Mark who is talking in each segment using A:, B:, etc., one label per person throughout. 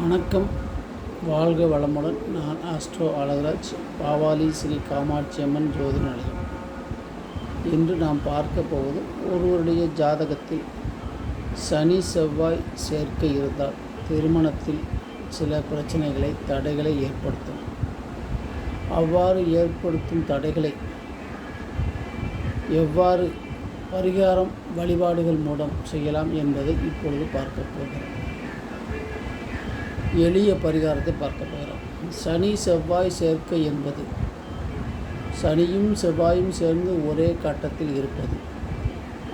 A: வணக்கம். வாழ்க வளமுடன். நான் ஆஸ்ட்ரோ அழகராஜ் பாவாலி ஸ்ரீ காமாட்சி அம்மன் ஜோதி நிலையம் இன்று நாம் பார்க்க போவது ஒருவருடைய ஜாதகத்தில் சனி செவ்வாய் சேர்க்கை இருந்தால் திருமணத்தில் சில பிரச்சனைகளை தடைகளை ஏற்படுத்தும். அவ்வாறு ஏற்படுத்தும் தடைகளை எவ்வாறு பரிகாரம் வழிபாடுகள் மூலம் செய்யலாம் என்பதை இப்பொழுது பார்க்க போகிறோம். எளிய பரிகாரத்தை பார்க்க போகிறோம். சனி செவ்வாய் சேர்க்கை என்பது. சனியும் செவ்வாயும் சேர்ந்து ஒரே கட்டத்தில் இருப்பது.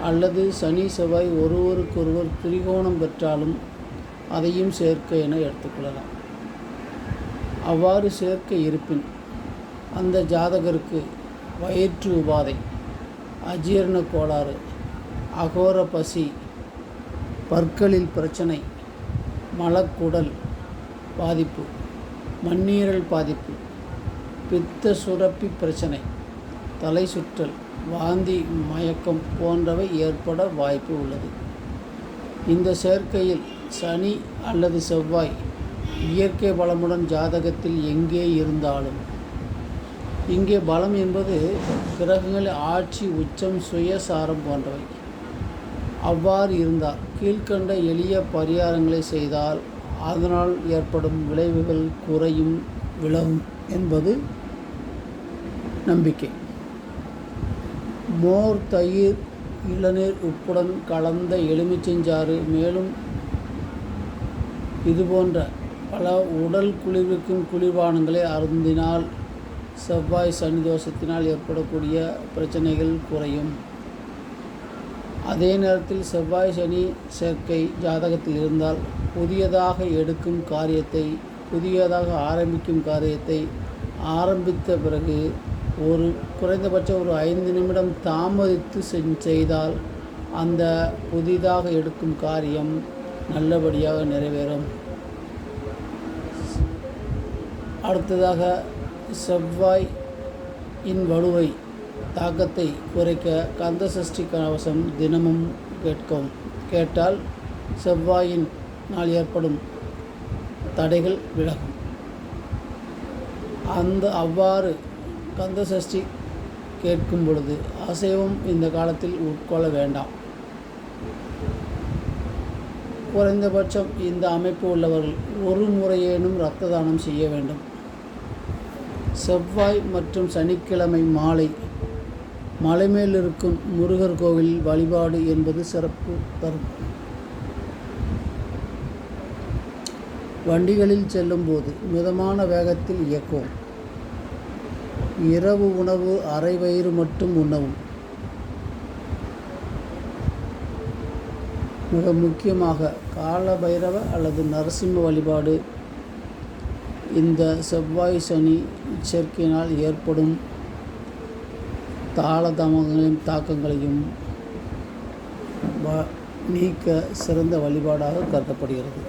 A: அல்லது சனி செவ்வாய் ஒருவருக்கொருவர் திரிகோணம் பெற்றாலும் அதையும் சேர்க்கை என எடுத்துக்கொள்ளலாம் அவ்வாறு சேர்க்கை இருப்பின் அந்த ஜாதகருக்கு வயிற்று உபாதை அஜீரண கோளாறு அகோர பசி பற்களில் பிரச்சனை மலக்குடல் பாதிப்பு மண்ணீரல் பாதிப்பு பித்த சுரப்பி பிரச்சனை தலை சுற்றல் வாந்தி மயக்கம் போன்றவை ஏற்பட வாய்ப்பு உள்ளது. இந்த சேர்க்கையில் சனி அல்லது செவ்வாய் இயற்கை பலமுடன் ஜாதகத்தில் எங்கே இருந்தாலும். இங்கே பலம் என்பது கிரகங்கள் ஆட்சி உச்சம் சுயசாரம் போன்றவை. அவ்வாறு இருந்தால் கீழ்கண்ட எளிய பரிகாரங்களை செய்தால் அதனால் ஏற்படும் விளைவுகள் குறையும் விளவும் என்பது நம்பிக்கை. மோர் தயிர் இளநீர் உப்புடன் கலந்த எலுமிச்சஞ்சாறு மேலும் இதுபோன்ற பல உடல் குளிர்விக்கும் குளிர்பானங்களை அருந்தினால் செவ்வாய் சனி தோஷத்தினால் ஏற்படக்கூடிய பிரச்சனைகள் குறையும். அதே நேரத்தில் செவ்வாய் சனி சேர்க்கை ஜாதகத்தில் இருந்தால் புதியதாக எடுக்கும் காரியத்தை புதியதாக ஆரம்பிக்கும் காரியத்தை ஆரம்பித்த பிறகு ஒரு குறைந்தபட்சம் ஒரு ஐந்து நிமிடம் தாமதித்து செய்தால் அந்த புதிதாக எடுக்கும் காரியம் நல்லபடியாக நிறைவேறும். அடுத்ததாக செவ்வாய் இன் வலுவை தாக்கத்தை குறைக்க கந்த சஷ்டி கவசம் தினமும் கேட்கும். கேட்டால் செவ்வாயின் நாள் ஏற்படும் தடைகள் விலகும். அந்த அவ்வாறு கந்த சஷ்டி கேட்கும் பொழுது அசைவம் இந்த காலத்தில் உட்கொள்ள வேண்டாம். குறைந்தபட்சம் இந்த அமைப்பு உள்ளவர்கள் ஒரு முறையேனும் இரத்த தானம் செய்ய வேண்டும். செவ்வாய் மற்றும் சனிக்கிழமை மாலை மலை மேல் இருக்கும் முருகர் கோவிலில் வழிபாடு என்பது சிறப்பு தரும். வண்டிகளில் செல்லும்போது மிதமான வேகத்தில் இயக்கவும். இரவு உணவு அரை வயிறு மட்டும் உண்ணவும். மிக முக்கியமாக கால பைரவ அல்லது நரசிம்ம வழிபாடு. இந்த செவ்வாய் சனி சேர்க்கையினால் ஏற்படும் தாளதமங்களையும் தாக்கங்களையும் நீக்க சிறந்த வழிபாடாக கருதப்படுகிறது.